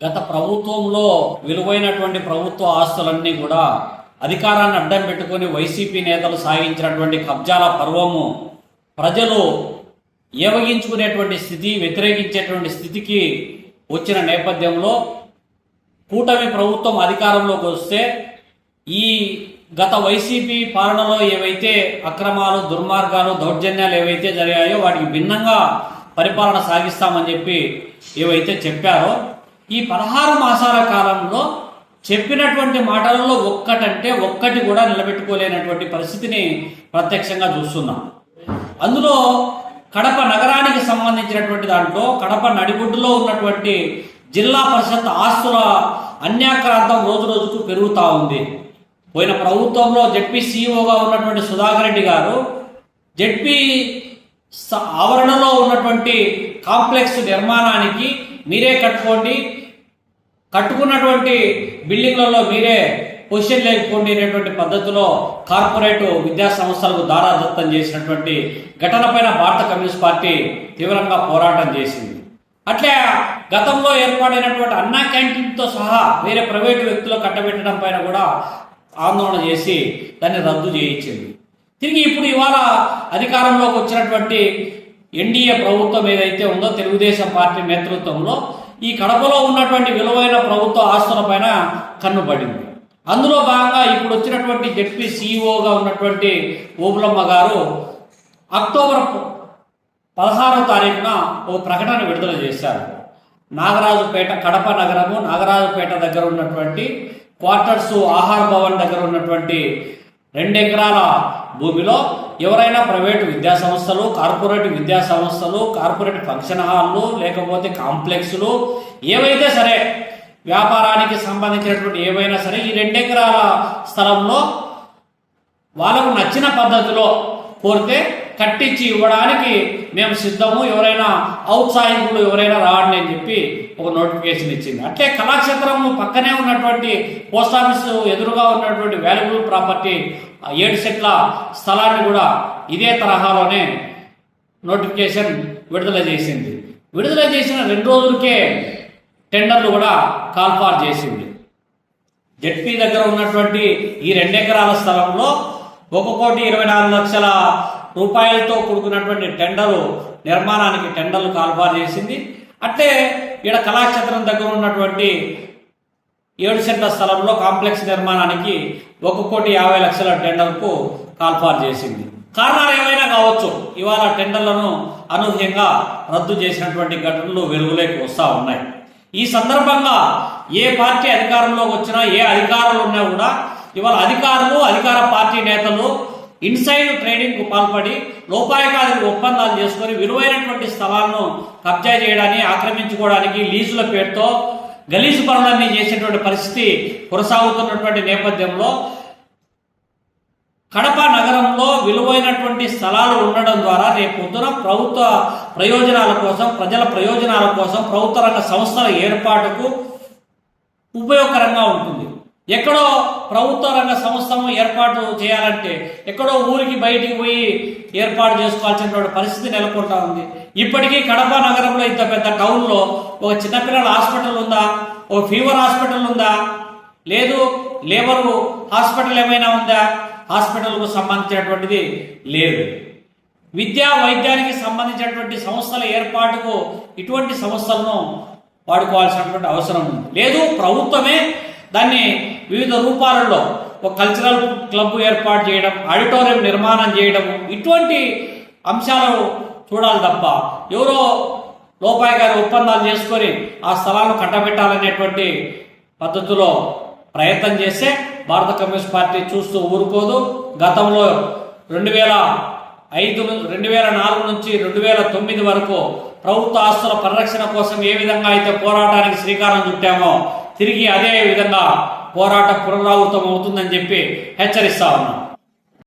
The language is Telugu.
గత ప్రభుత్వంలో విలువైనటువంటి ప్రభుత్వ ఆస్తులన్నీ కూడా అధికారాన్ని అడ్డం పెట్టుకొని వైసీపీ నేతలు సాగించినటువంటి కబ్జాల పర్వము ప్రజలు ఏవగించుకునేటువంటి స్థితి వ్యతిరేకించేటువంటి స్థితికి వచ్చిన నేపథ్యంలో కూటమి ప్రభుత్వం అధికారంలోకి వస్తే ఈ గత వైసీపీ పాలనలో ఏవైతే అక్రమాలు దుర్మార్గాలు దౌర్జన్యాలు ఏవైతే జరిగాయో వాటికి భిన్నంగా పరిపాలన సాగిస్తామని చెప్పి ఏవైతే చెప్పారో ఈ పదహారు మాసాల కాలంలో చెప్పినటువంటి మాటలలో ఒక్కటంటే ఒక్కటి కూడా నిలబెట్టుకోలేనటువంటి పరిస్థితిని ప్రత్యక్షంగా చూస్తున్నాం. అందులో కడప నగరానికి సంబంధించినటువంటి దాంట్లో కడప నడిబొడ్డులో ఉన్నటువంటి జిల్లా పరిషత్ ఆస్తుల అన్యాక్రాంతం రోజు రోజుకు పెరుగుతూ ఉంది. పోయిన ప్రభుత్వంలో జడ్పీ సీఈఓగా ఉన్నటువంటి సుధాకర్ రెడ్డి గారు జడ్పీ స- ఆవరణలో ఉన్నటువంటి కాంప్లెక్స్ నిర్మాణానికి మీరే కట్టుకోండి కట్టుకున్నటువంటి బిల్డింగ్లలో మీరే పొజిషన్ లేకపోండి అనేటువంటి పద్ధతిలో కార్పొరేట్ విద్యా సంస్థలకు దారాదత్తం చేసినటువంటి ఘటనపైన భారత కమ్యూనిస్ట్ పార్టీ తీవ్రంగా పోరాటం చేసింది. అట్లే గతంలో ఏర్పాటైనటువంటి అన్నా క్యాంటీన్తో సహా వేరే ప్రైవేటు వ్యక్తులు కట్టబెట్టడం పైన కూడా ఆందోళన చేసి దాన్ని రద్దు చేయించింది. తిరిగి ఇప్పుడు ఇవాళ అధికారంలోకి వచ్చినటువంటి ఎన్డీఏ ప్రభుత్వం ఏదైతే ఉందో తెలుగుదేశం పార్టీ నేతృత్వంలో ఈ కడపలో ఉన్నటువంటి విలువైన ప్రభుత్వ ఆస్తుల పైన కన్నుపడింది అందులో భాగంగా ఇప్పుడు వచ్చినటువంటి జడ్పీ సీఈఓగా ఉన్నటువంటి ఓబులమ్మ గారు అక్టోబర్ పదహారవ తారీఖున ఓ ప్రకటన విడుదల చేశారు. నాగరాజుపేట కడప నగరము నాగరాజుపేట దగ్గర ఉన్నటువంటి క్వార్టర్స్ ఆహార భవన్ దగ్గర ఉన్నటువంటి రెండు ఎకరాల భూమిలో ఎవరైనా ప్రైవేట్ విద్యా సంస్థలు కార్పొరేట్ విద్యా సంస్థలు కార్పొరేట్ ఫంక్షన్ హాళ్ళు లేకపోతే కాంప్లెక్స్లు ఏవైతే సరే వ్యాపారానికి సంబంధించినటువంటి ఏవైనా సరే ఈ రెండు ఎకరాల స్థలంలో వాళ్ళకు నచ్చిన పద్ధతిలో కోరితే కట్టించి ఇవ్వడానికి మేము సిద్ధము. ఎవరైనా ఔత్సాహికులు ఎవరైనా రావండి అని చెప్పి ఒక నోటిఫికేషన్ ఇచ్చింది. అట్లే కళాక్షేత్రం పక్కనే ఉన్నటువంటి పోస్ట్ ఆఫీస్ ఎదురుగా ఉన్నటువంటి వాల్యుబుల్ ప్రాపర్టీ ఏడు సెట్ల స్థలాన్ని కూడా ఇదే తరహాలోనే నోటిఫికేషన్ విడుదల చేసింది. విడుదల చేసిన రెండు రోజులకే టెండర్లు కూడా కాల్ఫార్ చేసింది. జెడ్పీ దగ్గర ఉన్నటువంటి ఈ రెండు ఎకరాల స్థలంలో ఒక కోటి ఇరవై నాలుగు లక్షల రూపాయలతో కూడుకున్నటువంటి టెండరు నిర్మాణానికి టెండర్లు కాల్పారు చేసింది. అట్లే ఈడ కళాక్షేత్రం దగ్గర ఉన్నటువంటి ఏడు సెంట్ల స్థలంలో కాంప్లెక్స్ నిర్మాణానికి ఒక కోటి యాభై లక్షల టెండర్కు కాల్పారు చేసింది. కారణాలు ఏమైనా కావచ్చు? ఇవాళ టెండర్లను అనూహ్యంగా రద్దు చేసినటువంటి ఘటనలు వెలుగులోకి వస్తూ ఉన్నాయి. ఈ సందర్భంగా ఏ పార్టీ అధికారంలోకి వచ్చినా ఏ అధికారులు ఉన్నా కూడా ఇవాళ అధికారులు అధికార పార్టీ నేతలు ఇన్సైడ్ ట్రేడింగ్కు పాల్పడి లోపాయకాలకు ఒప్పందాలు చేసుకొని విలువైనటువంటి స్థలాలను కబ్జా చేయడానికి ఆక్రమించుకోవడానికి లీజుల పేరుతో గలీజు పనులన్నీ చేసేటువంటి పరిస్థితి కొనసాగుతున్నటువంటి నేపథ్యంలో కడప నగరంలో విలువైనటువంటి స్థలాలు ఉండడం ద్వారా రేపు పొద్దున ప్రభుత్వ ప్రయోజనాల కోసం ప్రజల ప్రయోజనాల కోసం ప్రభుత్వ రంగ సంస్థల ఏర్పాటుకు ఉపయోగకరంగా ఉంటుంది. ఎక్కడో ప్రభుత్వ రంగ సంస్థను ఏర్పాటు చేయాలంటే ఎక్కడో ఊరికి బయటికి పోయి ఏర్పాటు చేసుకోవాల్సినటువంటి పరిస్థితి నెలకొంటా ఉంది. ఇప్పటికీ కడప నగరంలో ఇంత పెద్ద టౌన్లో ఒక చిన్నపిల్లల హాస్పిటల్ ఉందా? ఒక ఫీవర్ హాస్పిటల్ ఉందా? లేదు లేబర్ హాస్పిటల్ ఏమైనా ఉందా? హాస్పిటల్కు సంబంధించినటువంటిది లేదు. విద్యా వైద్యానికి సంబంధించినటువంటి సంస్థల ఏర్పాటుకు ఇటువంటి సంస్థలను వాడుకోవాల్సినటువంటి అవసరం ఉంది. లేదు ప్రభుత్వమే దాన్ని వివిధ రూపాలలో ఒక కల్చరల్ క్లబ్ ఏర్పాటు చేయడం ఆడిటోరియం నిర్మాణం చేయడం ఇటువంటి అంశాలు చూడాలి తప్ప ఎవరో లోపాయి గారి ఒప్పందాలు చేసుకొని ఆ స్థలాలను కట్టబెట్టాలనేటువంటి పద్ధతిలో ప్రయత్నం చేస్తే భారత కమ్యూనిస్ట్ పార్టీ చూస్తూ ఊరుకోదు. గతంలో రెండు వేల ఐదు రెండు వేల నాలుగు నుంచి రెండు వేల తొమ్మిది వరకు ప్రభుత్వ ఆస్తుల పరిరక్షణ కోసం ఏ విధంగా అయితే పోరాటానికి శ్రీకారం చుట్టామో తిరిగి అదే విధంగా పోరాటం పునరావృతం అవుతుందని చెప్పి హెచ్చరిస్తా ఉన్నాం.